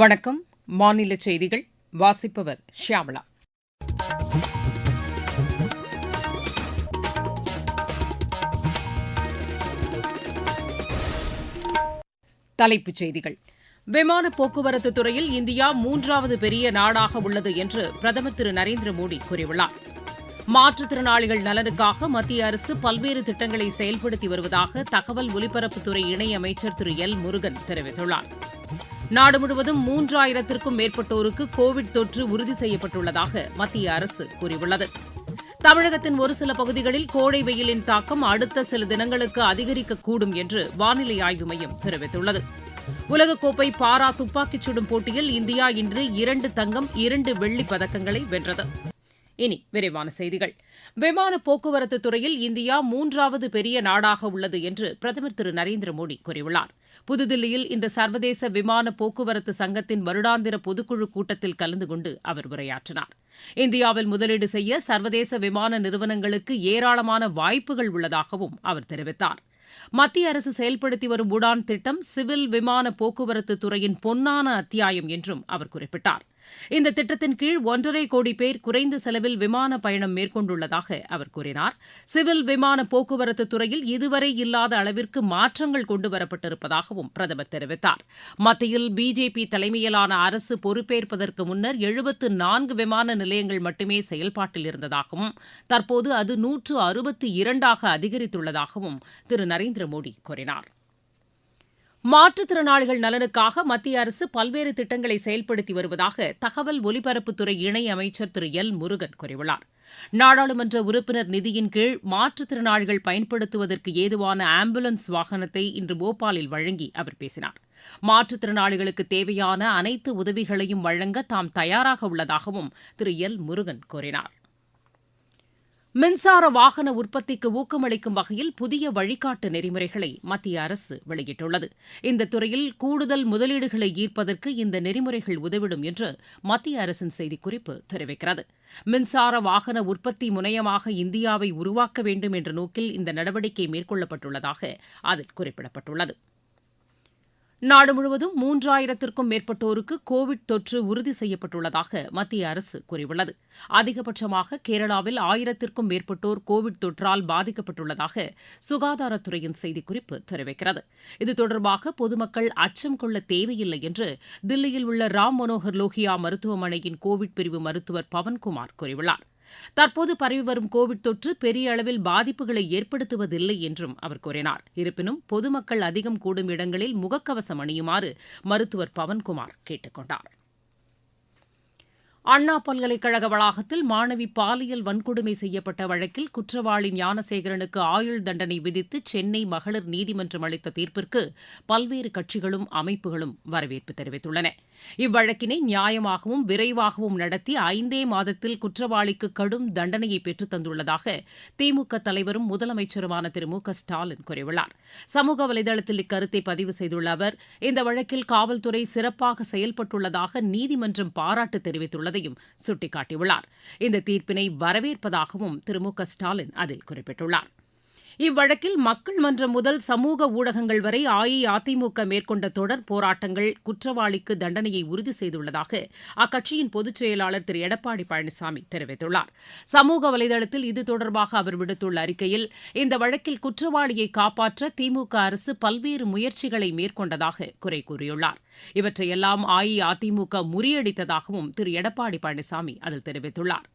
வணக்கம். மாநில செய்திகள். வாசிப்பவர் ஷியாமளா தலைப்புச் செய்திகள். விமான போக்குவரத்து துறையில் இந்தியா மூன்றாவது பெரிய நாடாக உள்ளது என்று பிரதமர் திரு நரேந்திர மோடி கூறியுள்ளார். மாற்றுத்திறனாளிகள் நலனுக்காக மத்திய அரசு பல்வேறு திட்டங்களை செயல்படுத்தி வருவதாக தகவல் ஒலிபரப்புத்துறை இணையமைச்சர் திரு எல் முருகன் தெரிவித்துள்ளார். நாடு முழுவதும் மூன்றாயிரத்திற்கும் மேற்பட்டோருக்கு கோவிட் தொற்று உறுதி செய்யப்பட்டுள்ளதாக மத்திய அரசு கூறியுள்ளது. தமிழகத்தின் ஒரு சில பகுதிகளில் கோடை வெயிலின் தாக்கம் அடுத்த சில தினங்களுக்கு அதிகரிக்கக்கூடும் என்று வானிலை ஆய்வு மையம் தெரிவித்துள்ளது. உலகக்கோப்பை பாரா துப்பாக்கிச் சுடும் போட்டியில் இந்தியா இன்று இரண்டு தங்கம் இரண்டு வெள்ளிப் பதக்கங்களை வென்றது. இனி விரைவான செய்திகள். விமான போக்குவரத்து துறையில் இந்தியா மூன்றாவது பெரிய நாடாக உள்ளது என்று பிரதமர் திரு நரேந்திர மோடி கூறியுள்ளார். புதுதில்லியில் இன்று சர்வதேச விமான போக்குவரத்து சங்கத்தின் வருடாந்திர பொதுக்குழு கூட்டத்தில் கலந்து கொண்டு அவர் உரையாற்றினார். இந்தியாவில் முதலீடு செய்ய சர்வதேச விமான நிறுவனங்களுக்கு ஏராளமான வாய்ப்புகள் உள்ளதாகவும் அவர் தெரிவித்தார். மத்திய அரசு செயல்படுத்தி வரும் உடான் திட்டம் சிவில் விமான போக்குவரத்து துறையின் பொன்னான அத்தியாயம் என்றும் அவர் குறிப்பிட்டார். இந்த திட்டத்தின் கீழ் ஒன்றரை கோடி பேர் குறைந்த செலவில் விமான பயணம் மேற்கொண்டுள்ளதாக அவர் கூறினார். சிவில் விமான போக்குவரத்து துறையில் இதுவரை இல்லாத அளவிற்கு மாற்றங்கள் கொண்டுவரப்பட்டிருப்பதாகவும் பிரதமர் தெரிவித்தார். மத்தியில் பிஜேபி தலைமையிலான அரசு பொறுப்பேற்பதற்கு முன்னர் எழுபத்து நான்கு விமான நிலையங்கள் மட்டுமே செயல்பாட்டில் இருந்ததாகவும் தற்போது அது நூற்று அறுபத்தி இரண்டாக அதிகரித்துள்ளதாகவும் திரு. நரேந்திர மோடி கூறினார். மாற்றுத்திறனாளிகள் நலனுக்காக மத்திய அரசு பல்வேறு திட்டங்களை செயல்படுத்தி வருவதாக தகவல் ஒலிபரப்புத்துறை இணையமைச்சர் திரு. எல். முருகன் கூறியுள்ளார். நாடாளுமன்ற உறுப்பினர் நிதியின் கீழ் மாற்றுத்திறனாளிகள் பயன்படுத்துவதற்கு ஏதுவான ஆம்புலன்ஸ் வாகனத்தை இன்று போபாலில் வழங்கி அவர் பேசினார். மாற்றுத்திறனாளிகளுக்கு தேவையான அனைத்து உதவிகளையும் வழங்க தாம் தயாராக உள்ளதாகவும் திரு. எல். முருகன் கூறினார். மின்சார வாகன உற்பத்திக்கு ஊக்கமளிக்கும் வகையில் புதிய வழிகாட்டு நெறிமுறைகளை மத்திய அரசு வெளியிட்டுள்ளது. இந்த துறையில் கூடுதல் முதலீடுகளை ஈர்ப்பதற்கு இந்த நெறிமுறைகள் உதவிடும் என்று மத்திய அரசின் செய்திக்குறிப்பு தெரிவிக்கிறது. மின்சார வாகன உற்பத்தி முனையமாக இந்தியாவை உருவாக்க வேண்டும் என்ற நோக்கில் இந்த நடவடிக்கை மேற்கொள்ளப்பட்டுள்ளதாக அதில் குறிப்பிடப்பட்டுள்ளது. நாடு முழுவதும் மூன்றாயிரத்திற்கும் மேற்பட்டோருக்கு கோவிட் தொற்று உறுதி செய்யப்பட்டுள்ளதாக மத்திய அரசு கூறியுள்ளது. அதிகபட்சமாக கேரளாவில் ஆயிரத்திற்கும் மேற்பட்டோர் கோவிட் தொற்றால் பாதிக்கப்பட்டுள்ளதாக சுகாதாரத்துறையின் செய்திக்குறிப்பு தெரிவிக்கிறது. இது தொடர்பாக பொதுமக்கள் அச்சம் கொள்ள தேவையில்லை என்று தில்லியில் உள்ள ராம் மனோகர் லோகியா மருத்துவமனையின் கோவிட் பிரிவு மருத்துவர் பவன்குமார் கூறியுள்ளார். தற்போது பரவி வரும் கோவிட் தொற்று பெரிய அளவில் பாதிப்புகளை ஏற்படுத்துவதில்லை என்றும் அவர் கூறினார். இருப்பினும் பொதுமக்கள் அதிகம் கூடும் இடங்களில் முகக்கவசம் அணியுமாறு மருத்துவர் பவன்குமார் கேட்டுக் கொண்டார். அண்ணா பல்கலைக்கழக வளாகத்தில் மாணவி பாலியல் வன்கொடுமை செய்யப்பட்ட வழக்கில் குற்றவாளி ஞானசேகரனுக்கு ஆயுள் தண்டனை விதித்து சென்னை மகளிர் நீதிமன்றம் அளித்த தீர்ப்பிற்கு பல்வேறு கட்சிகளும் அமைப்புகளும் வரவேற்பு தெரிவித்துள்ளன. இவ்வழக்கினை நியாயமாகவும் விரைவாகவும் நடத்தி ஐந்தே மாதத்தில் குற்றவாளிக்கு கடும் தண்டனையை பெற்றுத் தந்துள்ளதாக திமுக தலைவரும் முதலமைச்சருமான திரு. மு. க. ஸ்டாலின் கூறியுள்ளார். சமூக வலைதளத்தில் இக்கருத்தை பதிவு செய்துள்ள அவர் இந்த வழக்கில் காவல்துறை சிறப்பாக செயல்பட்டுள்ளதாக நீதிமன்றம் பாராட்டு தெரிவித்துள்ளதையும் சுட்டிக்காட்டியுள்ளார். இந்த தீர்ப்பினை வரவேற்பதாகவும் திரு. மு. க. ஸ்டாலின் அதில் குறிப்பிட்டுள்ளார். இவ்வழக்கில் மக்கள் மன்றம் முதல் சமூக ஊடகங்கள் வரை அஇஅதிமுக மேற்கொண்ட தொடர் போராட்டங்கள் குற்றவாளிக்கு தண்டனையை உறுதி செய்துள்ளதாக அக்கட்சியின் பொதுச் செயலாளர் திரு. எடப்பாடி பழனிசாமி தெரிவித்துள்ளார். சமூக வலைதளத்தில் இது தொடர்பாக அவர் விடுத்துள்ள அறிக்கையில் இந்த வழக்கில் குற்றவாளியை காப்பாற்ற திமுக அரசு பல்வேறு முயற்சிகளை மேற்கொண்டதாக குறை கூறியுள்ளார். இவற்றையெல்லாம் அஇஅதிமுக முறியடித்ததாகவும் திரு. எடப்பாடி பழனிசாமி அதில் தெரிவித்துள்ளார்.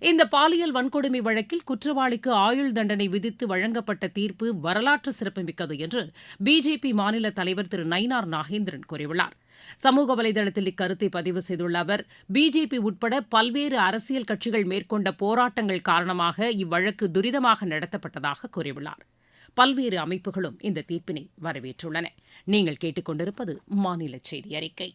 இந்த பாலியல் வன்கொடுமை வழக்கில் குற்றவாளிக்கு ஆயுள் தண்டனை விதித்து வழங்கப்பட்ட தீர்ப்பு வரலாற்று சிறப்புமிக்கது என்று பிஜேபி மாநில தலைவர் திரு நயினார் நாகேந்திரன் கூறியுள்ளார். சமூக வலைதளத்தில் இக்கருத்தை பதிவு செய்துள்ள அவர் பிஜேபி உட்பட பல்வேறு அரசியல் கட்சிகள் மேற்கொண்ட போராட்டங்கள் காரணமாக இவ்வழக்கு துரிதமாக நடத்தப்பட்டதாக கூறியுள்ளார். பல்வேறு அமைப்புகளும் இந்த தீர்ப்பினை வரவேற்றுள்ளன. நீங்கள் கேட்டுக்கொண்டிருப்பது மாநில செய்தி அறிக்கை.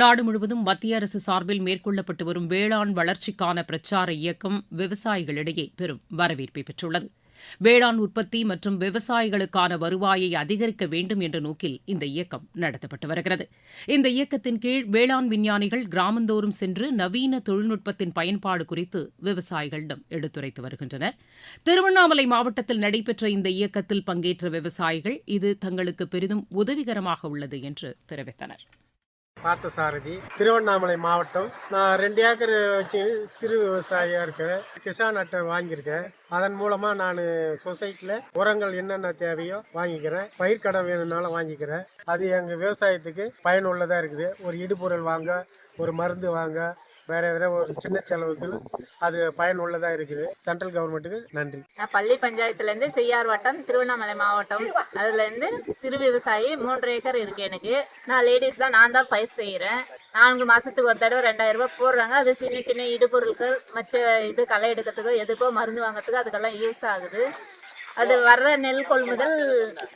நாடு முழுவதும் மத்திய அரசு சார்பில் மேற்கொள்ளப்பட்டு வரும் வேளாண் வளர்ச்சிக்கான பிரச்சார இயக்கம் விவசாயிகளிடையே பெரும் வரவேற்பை பெற்றுள்ளது. வேளாண் உற்பத்தி மற்றும் விவசாயிகளுக்கான வருவாயை அதிகரிக்க வேண்டும் என்ற நோக்கில் இந்த இயக்கம் நடத்தப்பட்டு வருகிறது. இந்த இயக்கத்தின் கீழ் வேளாண் விஞ்ஞானிகள் கிராமந்தோறும் சென்று நவீன தொழில்நுட்பத்தின் பயன்பாடு குறித்து விவசாயிகளிடம் எடுத்துரைத்து வருகின்றனர். திருவண்ணாமலை மாவட்டத்தில் நடைபெற்ற இந்த இயக்கத்தில் பங்கேற்ற விவசாயிகள் இது தங்களுக்கு பெரிதும் உதவிகரமாக உள்ளது என்று தெரிவித்தனர். பார்த்தசாரதி. திருவண்ணாமலை மாவட்டம். நான் ரெண்டு ஏக்கர் வச்சு சிறு விவசாயியாக இருக்கிறேன். கிசான் அட்டை வாங்கியிருக்கேன். அதன் மூலமாக நான் சொசைட்டியில் உரங்கள் என்னென்ன தேவையோ வாங்கிக்கிறேன். பயிர்க்கடன் வேணும்னாலும் வாங்கிக்கிறேன். அது எங்கள் விவசாயத்துக்கு பயனுள்ளதாக இருக்குது. ஒரு இடுபொருள் வாங்க ஒரு மருந்து வாங்க வேற வேற ஒரு சின்ன செலவுக்கு அது பயனுள்ளதாக இருக்குது. சென்ட்ரல் கவர்மெண்ட்டுக்கு நன்றி. நான் பள்ளி பஞ்சாயத்துலேருந்து செய்யார் வட்டம் திருவண்ணாமலை மாவட்டம் அதுலேருந்து சிறு விவசாயி மூன்று ஏக்கர் இருக்கு எனக்கு. நான் லேடிஸ் தான் நான் தான் பயிர் செய்கிறேன். நான்கு மாதத்துக்கு ஒரு தடவை ரெண்டாயிரம் ரூபாய் போடுறாங்க. அது சின்ன சின்ன இடுபொருட்கள் மற்ற இது களை எடுக்கிறதுக்கோ எதுக்கோ மருந்து வாங்குறதுக்கோ அதுக்கெல்லாம் யூஸ் ஆகுது. அது வர்ற நெல் கொள்முதல்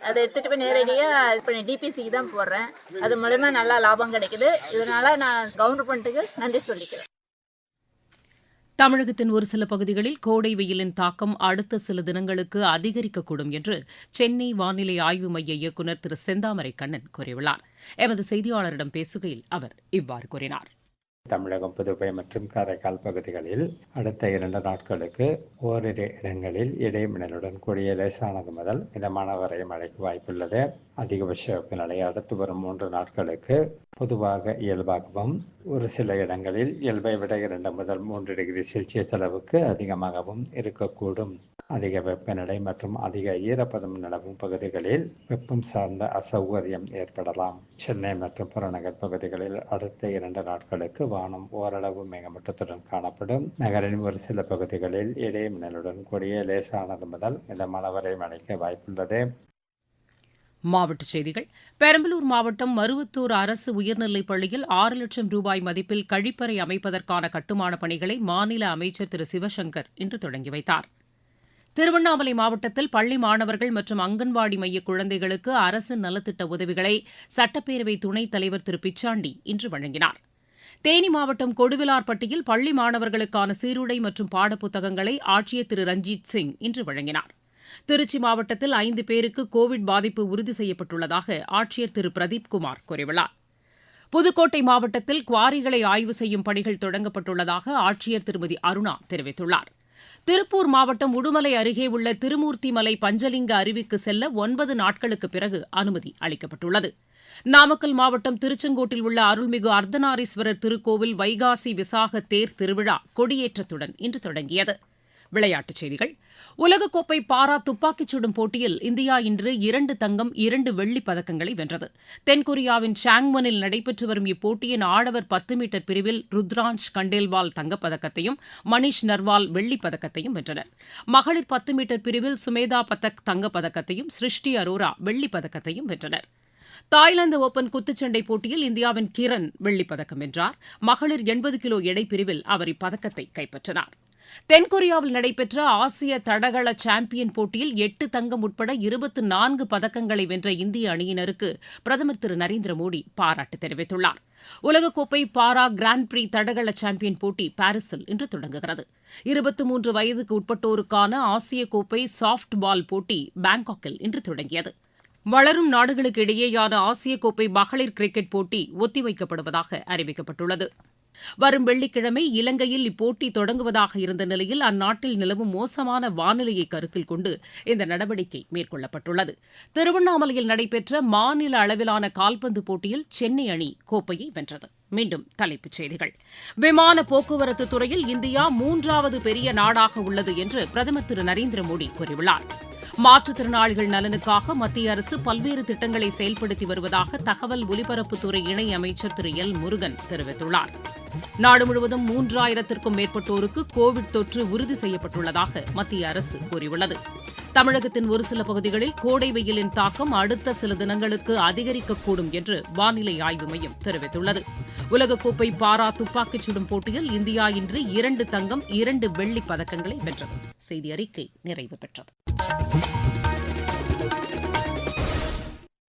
அதை எடுத்துகிட்டு போய் நேரடியாக இப்போ டிபிசிக்கு தான் போடுறேன். அது மூலமா நல்லா லாபம் கிடைக்குது. இதனால நான் கவர்மெண்ட்டுக்கு நன்றி சொல்லிக்கிறேன். தமிழகத்தின் ஒரு சில பகுதிகளில் கோடை வெயிலின் தாக்கம் அடுத்த சில தினங்களுக்கு அதிகரிக்கக்கூடும் என்று சென்னை வானிலை ஆய்வு மைய இயக்குநர் திரு செந்தாமரை கண்ணன் கூறியுள்ளார். எமது செய்தியாளரிடம் பேசுகையில் அவர் இவ்வாறு கூறினார். தமிழகம் புதுவை மற்றும் காரைக்கால் பகுதிகளில் அடுத்த இரண்டு நாட்களுக்கு ஓரிரு இடங்களில் இடைமின்னலுடன் கூடிய லேசானது முதல் மிதமான வரை மழைக்கு வாய்ப்புள்ளது. அதிகபட்ச வெப்பநிலை அடுத்து வரும் மூன்று நாட்களுக்கு பொதுவாக இயல்பாகவும் ஒரு சில இடங்களில் இயல்பை விட இரண்டு முதல் மூன்று டிகிரி செல்சியஸ் அளவுக்கு அதிகமாகவும் இருக்கக்கூடும். அதிக வெப்பநிலை மற்றும் அதிக ஈரப்பதம் நிலவும் பகுதிகளில் வெப்பம் சார்ந்த அசௌகரியம் ஏற்படலாம். சென்னை மற்றும் புறநகர் பகுதிகளில் அடுத்த இரண்டு நாட்களுக்கு வானம் ஓரளவு மேகமூட்டத்துடன் காணப்படும். நகரின் ஒரு சில பகுதிகளில் இடைமின்னலுடன் கூடிய லேசானது முதல் மிதமான வரை மழைக்கு வாய்ப்புள்ளது. மாவட்டச் செய்திகள். பெரம்பலூர் மாவட்டம் மருவத்தூர் அரசு உயர்நிலைப் பள்ளியில் ஆறு லட்சம் ரூபாய் மதிப்பில் கழிப்பறை அமைப்பதற்கான கட்டுமானப் பணிகளை மாநில அமைச்சர் திரு. சிவசங்கர் இன்று தொடங்கி வைத்தார். திருவண்ணாமலை மாவட்டத்தில் பள்ளி மாணவர்கள் மற்றும் அங்கன்வாடி மைய குழந்தைகளுக்கு அரசு நலத்திட்ட உதவிகளை சட்டப்பேரவை துணைத் தலைவர் திரு. பிச்சாண்டி இன்று வழங்கினார். தேனி மாவட்டம் கொடுவிலார்பட்டியில் பள்ளி மாணவர்களுக்கான சீருடை மற்றும் பாடப்புத்தகங்களை ஆட்சியர் திரு. ரஞ்சித் சிங் இன்று வழங்கினார். திருச்சி மாவட்டத்தில் ஐந்து பேருக்கு கோவிட் பாதிப்பு உறுதி செய்யப்பட்டுள்ளதாக ஆட்சியர் திரு. பிரதீப் குமார் கூறியுள்ளார். புதுக்கோட்டை மாவட்டத்தில் குவாரிகளை ஆய்வு செய்யும் பணிகள் தொடங்கப்பட்டுள்ளதாக ஆட்சியர் திருமதி அருணா தெரிவித்துள்ளார். திருப்பூர் மாவட்டம் உடுமலை அருகே உள்ள திருமூர்த்திமலை பஞ்சலிங்க அருவிக்கு செல்ல ஒன்பது நாட்களுக்கு பிறகு அனுமதி அளிக்கப்பட்டுள்ளது. நாமக்கல் மாவட்டம் திருச்செங்கோட்டில் உள்ள அருள்மிகு அர்த்தநாரீஸ்வரர் திருக்கோவில் வைகாசி விசாக தேர் திருவிழா கொடியேற்றத்துடன் இன்று தொடங்கியது. விளையாட்டுச் செய்திகள். உலகக்கோப்பை பாரா துப்பாக்கிச் சுடும் போட்டியில் இந்தியா இன்று இரண்டு தங்கம் இரண்டு வெள்ளிப் பதக்கங்களை வென்றது. தென்கொரியாவின் சாங்வனில் நடைபெற்று வரும் இப்போட்டியின் ஆடவர் பத்து மீட்டர் பிரிவில் ருத்ராஷ் கண்டேல்வால் தங்கப்பதக்கத்தையும் மணிஷ் நர்வால் வெள்ளிப் பதக்கத்தையும் வென்றனர். மகளிர் பத்து மீட்டர் பிரிவில் சுமேதா பதக் தங்கப்பதக்கத்தையும் சிருஷ்டி அரோரா வெள்ளிப் பதக்கத்தையும் வென்றனர். தாய்லாந்து ஓபன் குத்துச்சண்டை போட்டியில் இந்தியாவின் கிரண் வெள்ளிப் பதக்கம் வென்றார். மகளிர் எண்பது கிலோ எடைப்பிரிவில் அவர் இப்பதக்கத்தை கைப்பற்றினாா் தென்கொரியாவில் நடைபெற்ற ஆசிய தடகள சாம்பியன் போட்டியில் எட்டு தங்கம் உட்பட இருபத்து நான்கு பதக்கங்களை வென்ற இந்திய அணியினருக்கு பிரதமர் திரு நரேந்திர மோடி பாராட்டு தெரிவித்துள்ளார். உலகக்கோப்பை பாரா கிராண்ட் பிரி தடகள சாம்பியன் போட்டி பாரிஸில் இன்று தொடங்குகிறது. இருபத்தி மூன்று வயதுக்கு உட்பட்டோருக்கான ஆசிய கோப்பை சாப்ட் பால் போட்டி பாங்காக்கில் இன்று தொடங்கியது. வளரும் நாடுகளுக்கு இடையேயான ஆசிய கோப்பை மகளிர் கிரிக்கெட் போட்டி ஒத்திவைக்கப்படுவதாக அறிவிக்கப்பட்டுள்ளது. வரும் வெள்ளிக்கிழமை இலங்கையில் இப்போட்டி தொடங்குவதாக இருந்த நிலையில் அந்நாட்டில் நிலவும் மோசமான வானிலையை கருத்தில் கொண்டு இந்த நடவடிக்கை மேற்கொள்ளப்பட்டுள்ளது. திருவண்ணாமலையில் நடைபெற்ற மாநில அளவிலான கால்பந்து போட்டியில் சென்னை அணி கோப்பையை வென்றது. மீண்டும் தலைப்புச் செய்திகள். விமான போக்குவரத்து துறையில் இந்தியா மூன்றாவது பெரிய நாடாக உள்ளது என்று பிரதமர் திரு நரேந்திர மோடி கூறியுள்ளார். மாற்றுத்திறனாளிகள் நலனுக்காக மத்திய அரசு பல்வேறு திட்டங்களை செயல்படுத்தி வருவதாக தகவல் ஒலிபரப்புத்துறை இணை அமைச்சர் திரு எல் முருகன் தெரிவித்துள்ளார். நாடு முழுவதும் மூன்றாயிரத்திற்கும் மேற்பட்டோருக்கு கோவிட் தொற்று உறுதி செய்யப்பட்டுள்ளதாக மத்திய அரசு கூறியுள்ளது. தமிழகத்தின் ஒரு சில பகுதிகளில் கோடை வெயிலின் தாக்கம் அடுத்த சில தினங்களுக்கு அதிகரிக்கக்கூடும் என்று வானிலை ஆய்வு மையம் தெரிவித்துள்ளது. உலகக்கோப்பை பாரா துப்பாக்கிச் சுடும் போட்டியில் இந்தியா இன்று இரண்டு தங்கம் இரண்டு வெள்ளிப் பதக்கங்களை வென்றது. செய்தி அறிக்கை நிறைவு பெற்றது.